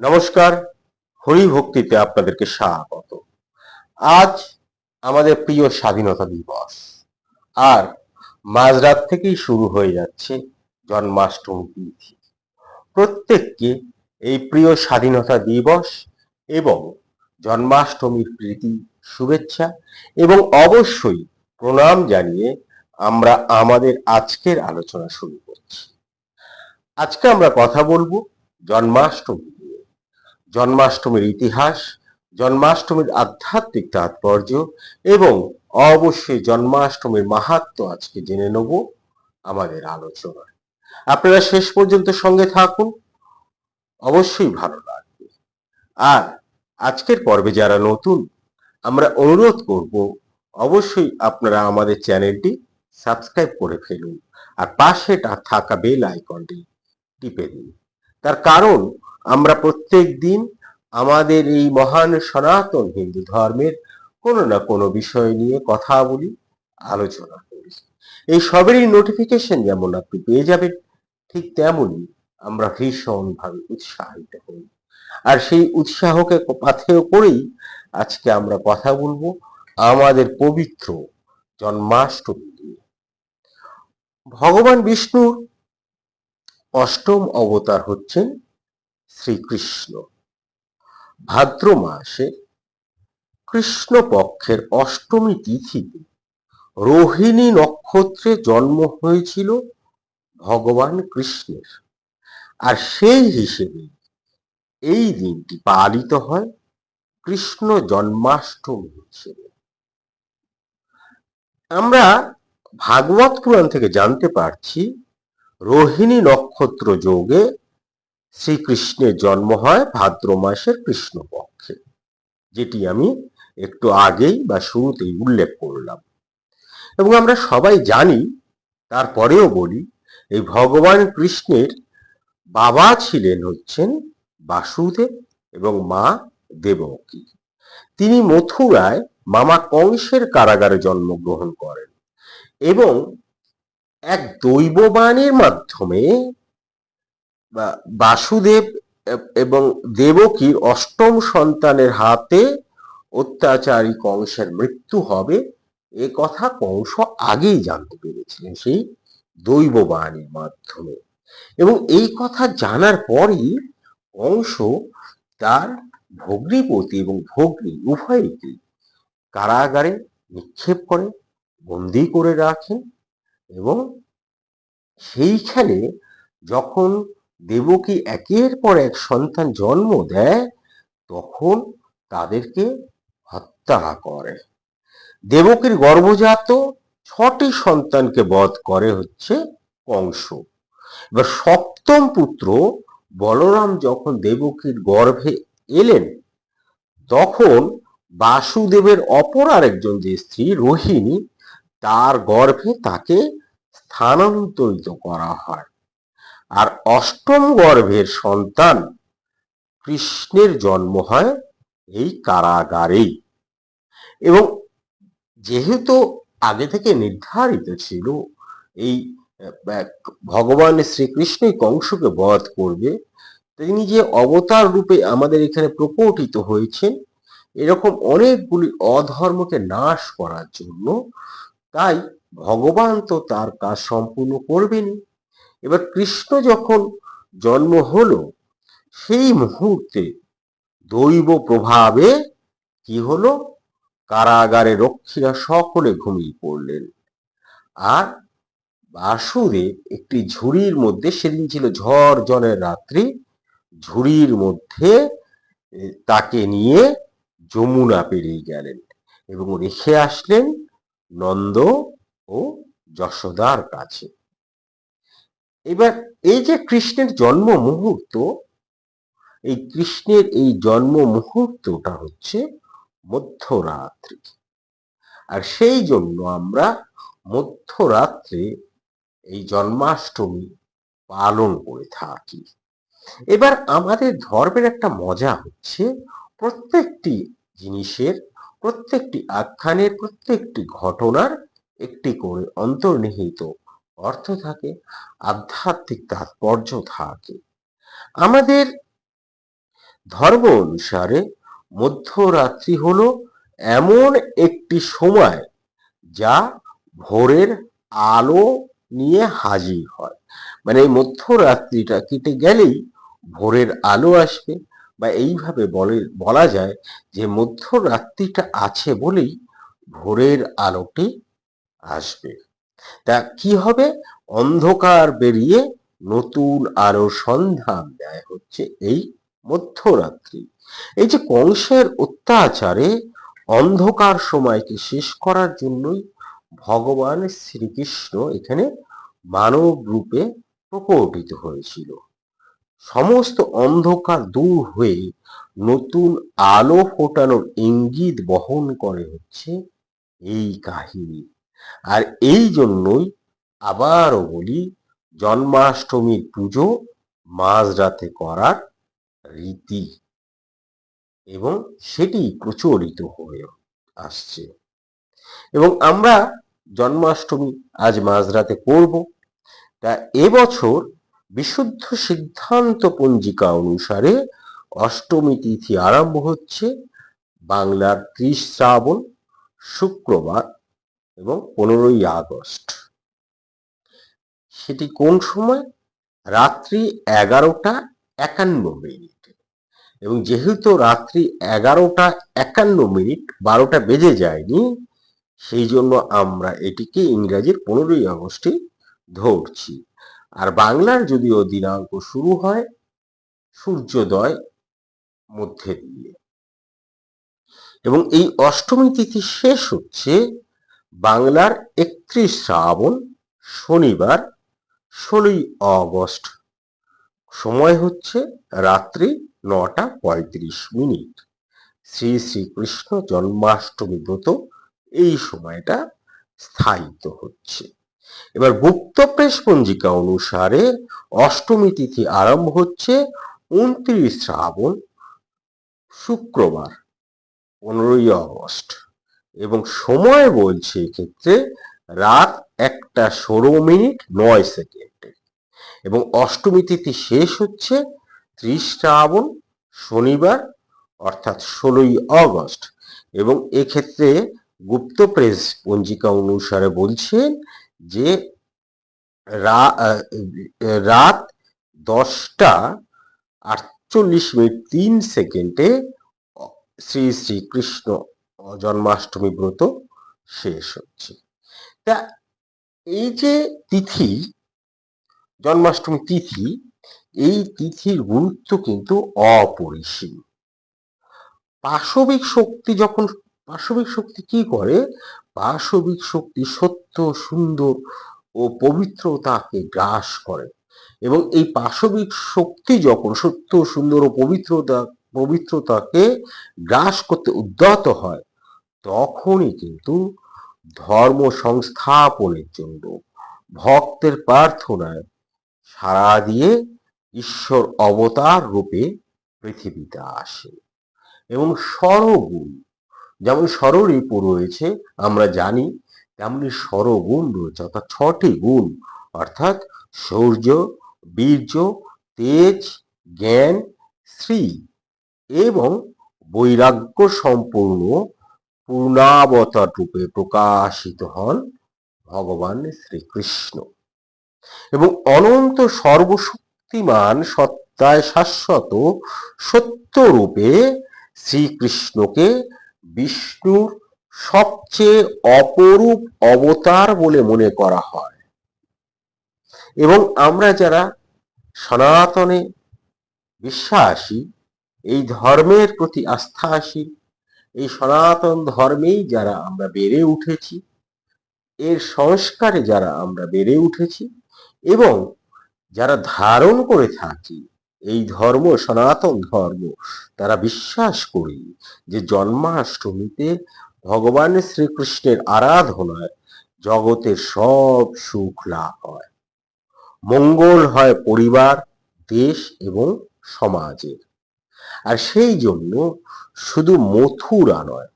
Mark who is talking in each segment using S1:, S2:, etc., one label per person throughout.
S1: নমস্কার, হরি ভক্তিতে আপনাদেরকে স্বাগত। আজ আমাদের প্রিয় স্বাধীনতা দিবস। আর মাঝরাত থেকেই শুরু হয়ে যাচ্ছে জন্মাষ্টমী তিথি। প্রত্যেককে এই প্রিয় স্বাধীনতা দিবস এবং জন্মাষ্টমীর প্রীতি, শুভেচ্ছা এবং অবশ্যই প্রণাম জানিয়ে আমরা আমাদের আজকের আলোচনা শুরু করছি। আজকে আমরা কথা বলব জন্মাষ্টমী জন্মাষ্টমীর ইতিহাস, জন্মাষ্টমীর আধ্যাত্মিক তাৎপর্য এবং অবশ্যই জন্মাষ্টমীর মাহাত্ম আজকে জেনে নেব আমাদের আলোচনায়। আপনারা শেষ পর্যন্ত সঙ্গে থাকুন, অবশ্যই ভালো লাগবে। আর আজকের পর্বে যারা নতুন, আমরা অনুরোধ করব, অবশ্যই আপনারা আমাদের চ্যানেলটি সাবস্ক্রাইব করে ফেলুন আর পাশে থাকা বেল আইকনটি টিপে দিন। তার কারণ, আমরা প্রত্যেক দিন আমাদের এই মহান সনাতন হিন্দু ধর্মের কোনো না কোনো বিষয় নিয়ে কথা বলি, আলোচনা করি। এই সবেরই নোটিফিকেশন যেমন আপনি পেয়ে যাবেন, ঠিক তেমনই আমরা ভীষণভাবে উৎসাহিত হই। আর সেই উৎসাহকে পাথেয় করেই আজকে আমরা কথা বলব আমাদের পবিত্র জন্মাষ্টমী নিয়ে। ভগবান বিষ্ণুর অষ্টম অবতার হচ্ছেন শ্রীকৃষ্ণ। ভাদ্র মাসে কৃষ্ণপক্ষের অষ্টমী তিথিতে রোহিণী নক্ষত্রে জন্ম হয়েছিল ভগবান কৃষ্ণের। আর সেই হিসেবে এই দিনটি পালিত হয় কৃষ্ণ জন্মাষ্টমী হিসেবে। আমরা ভাগবত পুরাণ থেকে জানতে পারছি রোহিণী নক্ষত্র যোগে শ্রীকৃষ্ণের জন্ম হয় ভাদ্র মাসের কৃষ্ণপক্ষে, যেটি আমি একটু আগেই বা শুরুতেই উল্লেখ করলাম। এবং আমরা সবাই জানি, তারপরেও বলি, এই ভগবান কৃষ্ণের বাবা ছিলেন হচ্ছেন বাসুদেব এবং মা দেবকী। তিনি মথুরায় মামা কংসের কারাগারে জন্মগ্রহণ করেন এবং এক দৈববাণীর মাধ্যমে বাসুদেব এবং দেবকীর অষ্টম সন্তানের হাতে অত্যাচারী কংসের মৃত্যু হবে, এ কথা কংস আগেই জানতে পেরেছিলেন সেই দৈববাণীর মাধ্যমে। এবং এই কথা জানার পরই কংস তার ভগ্নিপতি এবং ভগ্নী উভয়কে কারাগারে নিক্ষেপ করে, বন্দি করে রাখেন। এবং সেইখানে যখন দেবকী একের পর এক সন্তান জন্ম দেয়, তখন তাদেরকে হত্যা করে। দেবকীর গর্ভজাত ছটি সন্তানকে বধ করে হচ্ছে কংস। এবার সপ্তম পুত্র বলরাম যখন দেবকীর গর্ভে এলেন, তখন বাসুদেবের অপর আরেকজন যে স্ত্রী রোহিণী, তার গর্ভে তাকে স্থানান্তরিত করা হয়। আর অষ্টম গর্ভের সন্তান কৃষ্ণের জন্ম হয় এই কারাগারেই। এবং যেহেতু আগে থেকে নির্ধারিত ছিল এই ভগবান শ্রীকৃষ্ণই কংসকে বধ করবে, তিনি যে অবতার রূপে আমাদের এখানে প্রকটিত হয়েছেন, এরকম অনেকগুলি অধর্মকে নাশ করার জন্য তাই ভগবান তো তার কাজ সম্পূর্ণ করবেনই এবার কৃষ্ণ যখন জন্ম হলো, সেই মুহূর্তে দৈব প্রভাবে কি হলো? কারাগারে রক্ষীরা সকলে ঘুমিয়ে পড়লেন। আর বাসুদেব একটি ঝুড়ির মধ্যে, সেদিন ছিল ঝড় জলের রাত্রি, ঝুড়ির মধ্যে তাকে নিয়ে যমুনা পেরিয়ে গেলেন এবং রেখে আসলেন নন্দ ও যশোদার কাছে। এবার এই যে কৃষ্ণের জন্ম মুহূর্ত, এই কৃষ্ণের এই জন্ম মুহূর্তটা হচ্ছে মধ্যরাত্রি। আর সেই জন্য আমরা মধ্যরাত্রে এই জন্মাষ্টমী পালন করে থাকি। এবার আমাদের ধর্মের একটা মজা হচ্ছে, প্রত্যেকটি জিনিসের, প্রত্যেকটি আখ্যানের, প্রত্যেকটি ঘটনার একটি করে অন্তর্নিহিত অর্থ থাকে, আধ্যাত্মিক তাৎপর্য থাকে। আমাদের ধর্ম অনুসারে মধ্যরাত্রি হল এমন একটি সময় যা ভোরের আলো নিয়ে হাজির হয়। মানে এই মধ্যরাত্রিটা কেটে গেলেই ভোরের আলো আসবে বা এইভাবে বলে, বলা যায় যে মধ্যরাত্রিটা আছে বলেই ভোরের আলোটি আসবে। তা কি হবে? অন্ধকার বেরিয়ে নতুন আলো সন্ধান দেয় হচ্ছে এই মধ্যরাত্রি। এই যে কংসের অত্যাচারে অন্ধকার সময়কে শেষ করার জন্যই ভগবান শ্রীকৃষ্ণ এখানে মানব রূপে প্রকটিত হয়েছিল। সমস্ত অন্ধকার দূর হয়ে নতুন আলো ফোটানোর ইঙ্গিত বহন করে হচ্ছে এই কাহিনী। আর এই জন্যই আবারও বলি, জন্মাষ্টমীর পুজো মাঝরাতে করার রীতি এবং সেটি প্রচলিত হয়ে আসছে। এবং আমরা জন্মাষ্টমী আজ মাঝরাতে করব। তা এবছর বিশুদ্ধ সিদ্ধান্ত পঞ্জিকা অনুসারে অষ্টমী তিথি আরম্ভ হচ্ছে বাংলার ত্রিশ শ্রাবণ, শুক্রবার এবং পনেরোই আগস্ট। সেটি কোন সময়? রাত্রি এগারোটা একান্ন মিনিট। এবং যেহেতু রাত্রি এগারোটা একান্ন মিনিট, বারোটা বেজে যায়নি, সেই জন্য আমরা এটিকে ইংরাজির পনেরোই আগস্টে ধরছি। আর বাংলার যদিও দিনাঙ্ক শুরু হয় সূর্যোদয় মধ্যে দিয়ে। এবং এই অষ্টমী তিথি শেষ হচ্ছে বাংলার একত্রিশ শ্রাবণ শনিবার ষোলোই অগস্ট। সময় হচ্ছে রাত্রি নটা পঁয়ত্রিশ মিনিট। শ্রী শ্রীকৃষ্ণ জন্মাষ্টমী ব্রত এই সময়টা স্থায়িত হচ্ছে। এবার গুপ্ত প্রেস পঞ্জিকা অনুসারে অষ্টমী তিথি আরম্ভ হচ্ছে উনত্রিশ শ্রাবণ শুক্রবার, পনেরোই আগস্ট এবং সময় বলছে এক্ষেত্রে রাত একটা ষোলো মিনিট নয় সেকেন্ডে। এবং অষ্টমী তিথি শেষ হচ্ছে ত্রিশ শ্রাবণ শনিবার, অর্থাৎ ষোলোই অগস্ট এবং এক্ষেত্রে গুপ্ত প্রেস পঞ্জিকা অনুসারে বলছেন যে রাত দশটা আটচল্লিশ মিনিট তিন সেকেন্ডে শ্রী শ্রীকৃষ্ণ জন্মাষ্টমী ব্রত শেষ হচ্ছে। তা এই যে তিথি, জন্মাষ্টমী তিথি, এই তিথির গুরুত্ব কিন্তু অপরিসীম। পাশবিক শক্তি যখন পাশবিক শক্তি কি করে? পাশবিক শক্তি সত্য, সুন্দর ও পবিত্রতাকে গ্রাস করে এবং এই পাশবিক শক্তি যখন সত্য, সুন্দর ও পবিত্রতা, পবিত্রতাকে গ্রাস করতে উদ্যত হয় তখনই কিন্তু ধর্ম সংস্থাপনের জন্য ভক্তের প্রার্থনায় সাড়া দিয়ে ঈশ্বর অবতার রূপে পৃথিবীতে আসে। এবং স্বরগুণ, যেমন স্বররিপু রয়েছে, আমরা জানি, তেমনি স্বরগুণ রয়েছে, অর্থাৎ ছটি গুণ, অর্থাৎ শৌর্য বীর্য, তেজ, জ্ঞান শ্রী এবং বৈরাগ্য সম্পূর্ণ পূর্ণাবতার রূপে প্রকাশিত হন ভগবান শ্রীকৃষ্ণ। এবং অনন্ত সর্বশক্তিমান সত্তায় শাশ্বত সত্যরূপে শ্রীকৃষ্ণকে বিষ্ণুর সবচেয়ে অপরূপ অবতার বলে মনে করা হয়। এবং আমরা যারা সনাতনে বিশ্বাসী, এই ধর্মের প্রতি আস্থা আস্থাশীল এই সনাতন ধর্মেই যারা আমরা বেড়ে উঠেছি, এর সংস্কারে যারা আমরা বেড়ে উঠেছি এবং যারা ধারণ করে থাকি এই ধর্ম, সনাতন ধর্ম, তারা বিশ্বাস করি যে জন্মাষ্টমীতে ভগবান শ্রীকৃষ্ণের আরাধনায় জগতের সব সুখ লাভ হয়। মঙ্গল হয় পরিবার, দেশ এবং সমাজের। আর সেই জন্য শুধু মথুরা নয়,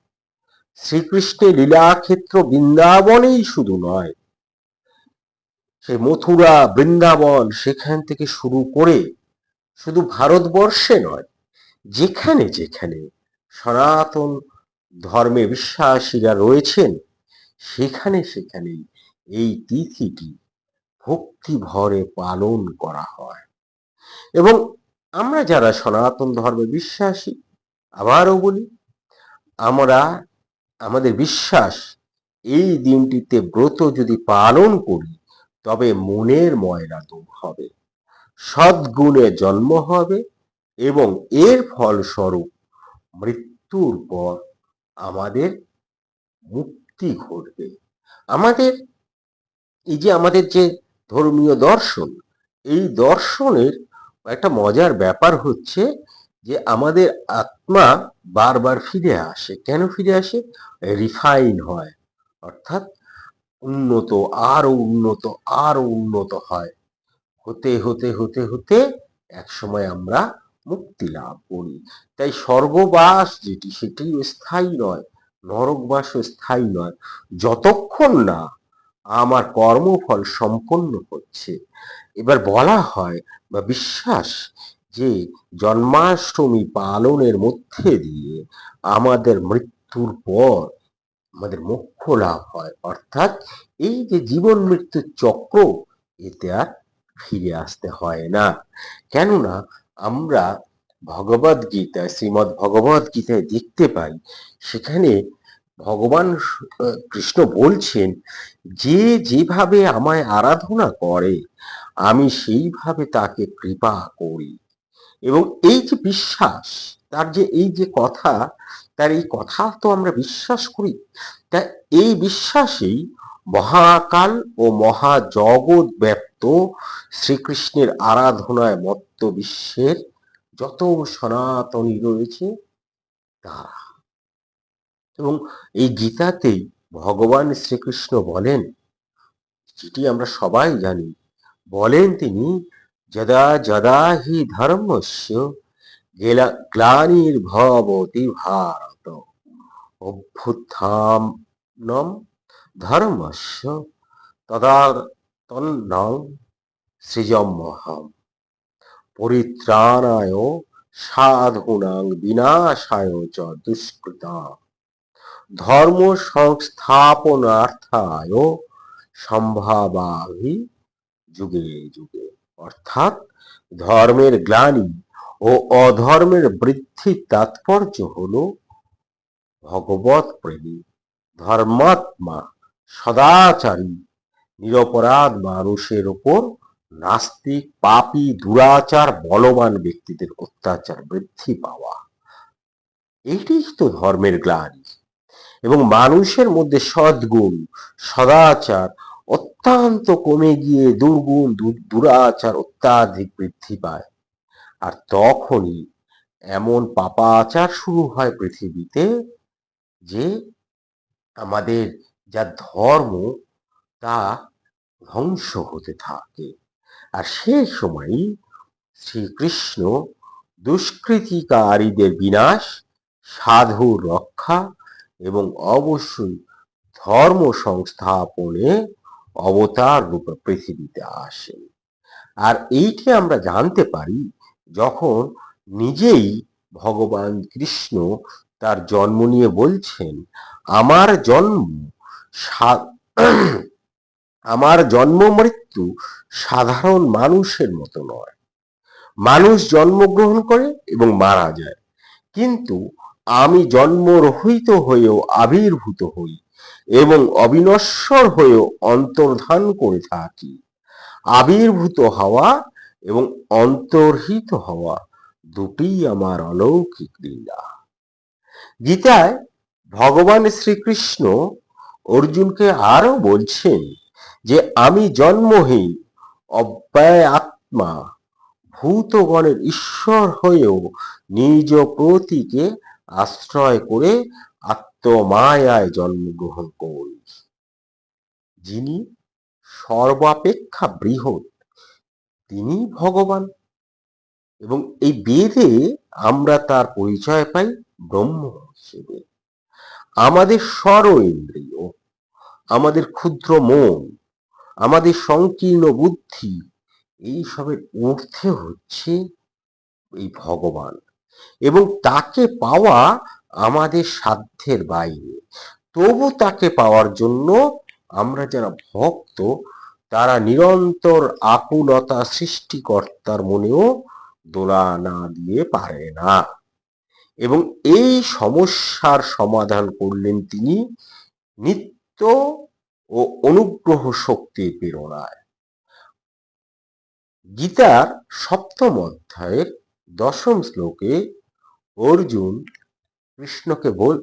S1: শ্রীকৃষ্ণের লীলাক্ষেত্র বৃন্দাবনেই শুধু নয়। সে মথুরা, বৃন্দাবন সেখান থেকে শুরু করে শুধু ভারতবর্ষে নয়, যেখানে যেখানে সনাতন ধর্মে বিশ্বাসীরা রয়েছেন, সেখানে সেখানেই এই তিথিটি ভক্তি ভরে পালন করা হয়। এবং আমরা যারা সনাতন ধর্মে বিশ্বাসী আবারও বলি, আমরা, আমাদের বিশ্বাস এই দিনটিতে ব্রত যদি পালন করি, তবে মনের ময়লা দূর হবে, সদ্গুণে জন্ম হবে এবং এর ফলস্বরূপ মৃত্যুর পর আমাদের মুক্তি ঘটবে। আমাদের, এই যে আমাদের যে ধর্মীয় দর্শন, এই দর্শনের একটা মজার ব্যাপার হচ্ছে যে আমাদের আত্মা বারবার ফিরে আসে। কেন ফিরে আসে? রিফাইন হয়। অর্থাৎ উন্নত, আরও উন্নত আরও উন্নত হয়। হতে হতে হতে হতে এক সময় আমরা মুক্তি লাভ করি। তাই স্বর্গবাস যেটি সেটি স্থায়ী নয়। নরকবাস স্থায়ী নয়। যতক্ষণ না আমার কর্মফল সম্পন্ন হচ্ছে। এবার বলা হয় বা বিশ্বাস যে জন্মাষ্টমী পালনের মধ্যে দিয়ে আমাদের মৃত্যুর পর আমাদের মোক্ষ লাভ হয়। অর্থাৎ এই যে জীবন মৃত্যুর চক্র, এতে আর ফিরে আসতে হয় না। কেননা আমরা ভগবদ গীতা শ্রীমৎ ভগবদ গীতায় দেখতে পাই, সেখানে ভগবান কৃষ্ণ বলছেন, যে যেভাবে আমায় আরাধনা করে, আমি সেইভাবে তাকে কৃপা করি। এবং এই যে বিশ্বাস, তার যে, এই যে কথা, তার এই কথা তো আমরা বিশ্বাস করি। তা এই বিশ্বাসেই মহাকাল ও মহাজগৎ ব্যপ্ত শ্রীকৃষ্ণের আরাধনায় মত্ত বিশ্বের যত সনাতনী রয়েছে, তারা। এবং এই গীতাতেই ভগবান শ্রীকৃষ্ণ বলেন, যেটি আমরা সবাই জানি, বলেন তিনি যদা যদা হি ধর্মস্য গ্লানির্ভবতি ভারত অভ্যুত্থানম ধর্মস্য তদা তন্নং সৃজমহম পরিত্রাণায় সাধুনাং বিনাশায় চ দুষ্কৃতা ধর্ম সংস্থাপনার্থায় সম্ভাবাভি যুগে যুগে অর্থাৎ ধর্মের গ্লানি ও অধর্মের বৃদ্ধির তাৎপর্য হল ভগবত প্রেমী ধর্মাত্মা, সদাচারী, নিরপরাধ মানুষের ওপর নাস্তিক, পাপি, দুরাচার, বলবান ব্যক্তিদের অত্যাচার, বৃদ্ধি পাওয়া। এটি তো ধর্মের গ্লানি। এবং মানুষের মধ্যে সদ্গুণ, সদাচার অত্যন্ত কমে গিয়ে দুর্গুণ দুরাচার অত্যাধিক বৃদ্ধি পায়। আর তখনই এমন পাপাচার শুরু হয় পৃথিবীতে যে আমাদের যা ধর্ম, তা ধ্বংস হতে থাকে। আর সেই সময়ই শ্রীকৃষ্ণ দুষ্কৃতিকারীদের বিনাশ, সাধুর রক্ষা এবং অবশ্যই ধর্ম সংস্থাপনে অবতার রূপে পৃথিবীতে আসেন আর এইটি আমরা জানতে পারি যখন নিজেই ভগবান কৃষ্ণ তার জন্ম নিয়ে বলছেন, আমার জন্ম আমার জন্ম মৃত্যু সাধারণ মানুষের মতো নয়। মানুষ জন্মগ্রহণ করে এবং মারা যায়। কিন্তু আমি জন্মরহিত হয়েও আবির্ভূত হই। এবং অবিনশ্বর হয়েও অন্তর্ধান করে থাকি। আবির্ভূত হওয়া এবং অন্তর্হিত হওয়া দুটি আমার অলৌকিক লীলা। গীতায় ভগবান শ্রীকৃষ্ণ অর্জুনকে আরও বলছেন যে, আমি জন্মহীন অব্যয় আত্মা ভূতগণের ঈশ্বর হয়েও নিজ প্রতীকে আশ্রয় করে আত্মমায়ায় জন্মগ্রহণ করি যিনি সর্বাপেক্ষা বৃহৎ তিনি ভগবান। এবং এই বেদে আমরা তার পরিচয় পাই ব্রহ্ম হিসেবে। আমাদের স্বর ইন্দ্রিয় আমাদের ক্ষুদ্র মন, আমাদের সংকীর্ণ বুদ্ধি, এই সবের ঊর্ধ্বে হচ্ছে এই ভগবান। এবং তাকে পাওয়া আমাদের সাধ্যের বাইরে। তবু তাকে পাওয়ার জন্য আমরা যারা ভক্ত, তারা নিরন্তর আকুলতা সৃষ্টিকর্তার মনেও দোলা না দিয়ে পারে না। এবং এই সমস্যার সমাধান করলেন তিনি নিত্য ও অনুগ্রহ শক্তির প্রেরণায়। গীতার সপ্তম অধ্যায়ের দশম শ্লোকে অর্জুন কৃষ্ণকে বল,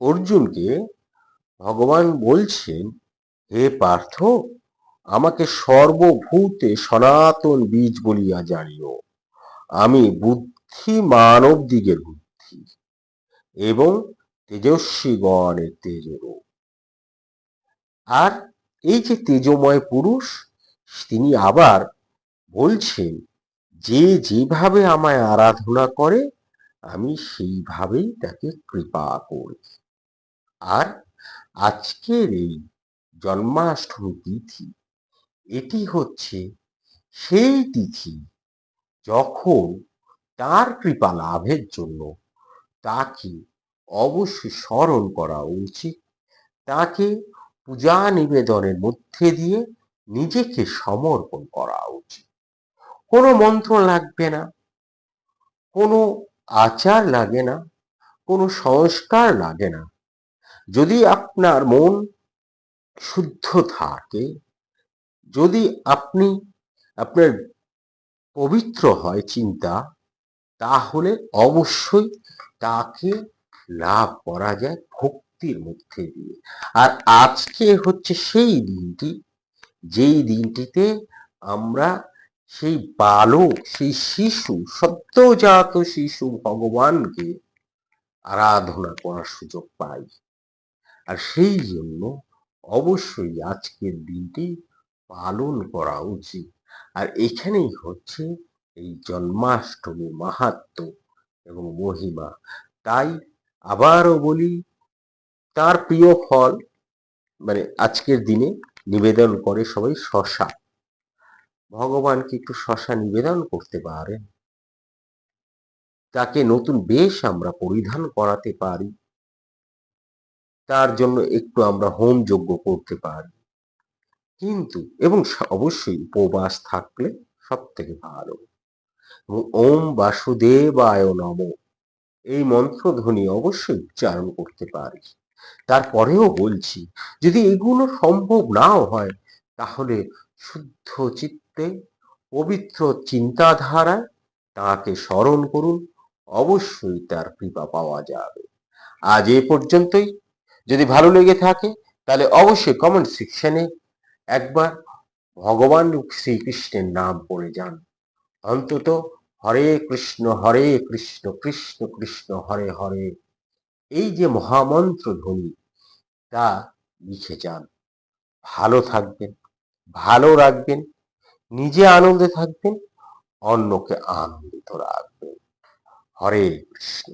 S1: অর্জুনকে ভগবান বলছেন, হে পার্থ, আমাকে সর্বভূতে সনাতন বীজ বলিয়া জানিও। আমি বুদ্ধি মানব দিগের বুদ্ধি এবং তেজস্বী গণের তেজরূপ। আর এই যে তেজময় পুরুষ, তিনি আবার বলছেন, যে যেভাবে আমায় আরাধনা করে আমি সেইভাবেই তাকে কৃপা করি আর আজকের এই জন্মাষ্টমী তিথি, এটি হচ্ছে সেই তিথি যখন তার কৃপা লাভের জন্য তাকে অবশ্যই স্মরণ করা উচিত। তাকে পূজা নিবেদনের মধ্যে দিয়ে নিজেকে সমর্পণ করা উচিত। কোনো মন্ত্র লাগবে না। কোনো আচার লাগে না, কোনো সংস্কার লাগে না। যদি আপনার মন শুদ্ধ থাকে, যদি আপনি, আপনার পবিত্র হয় চিন্তা, তাহলে অবশ্যই তাকে লাভ করা যায় ভক্তির মধ্যে দিয়ে। আর আজকে হচ্ছে সেই দিনটি, যেই দিনটিতে আমরা সেই বালক, সেই শিশু, সদ্যজাত শিশু ভগবানকে আরাধনা করার সুযোগ পাই আর সেই জন্য অবশ্যই আজকের দিনটি পালন করা উচিত। আর এখানেই হচ্ছে এই জন্মাষ্টমী মাহাত্ম এবং মহিমা। তাই আবারও বলি, তার প্রিয় ফল মানে আজকের দিনে নিবেদন করে সবাই শশা। ভগবানকে একটু শশা নিবেদন করতে পারেন? তাকে নতুন বেশ আমরা পরিধান করাতে পারি। তার জন্য একটু আমরা হোম যজ্ঞ করতে পারি। কিন্তু, এবং অবশ্যই উপবাস থাকলে সব থেকে ভালো। এবং ওম বাসুদেবায় নম। এই মন্ত্রধ্বনি অবশ্যই উচ্চারণ করতে পারি। তারপরেও বলছি, যদি এগুলো সম্ভব নাও হয়, তাহলে শুদ্ধ চিত্তে পবিত্র চিন্তাধারায় তাকে স্মরণ করুন, অবশ্যই তার কৃপা পাওয়া যাবে। আজ এ পর্যন্তই। যদি ভালো লেগে থাকে, তাহলে অবশ্যই কমেন্ট সেকশনে একবার ভগবান শ্রীকৃষ্ণের নাম পড়ে যান। অন্তত হরে কৃষ্ণ হরে কৃষ্ণ কৃষ্ণ কৃষ্ণ, হরে হরে। এই যে মহামন্ত্র ধ্বনি তা লিখে যান। ভালো থাকবেন, ভালো রাখবেন নিজে আনন্দে থাকবেন অন্যকে আনন্দিত রাখবেন। হরে কৃষ্ণ।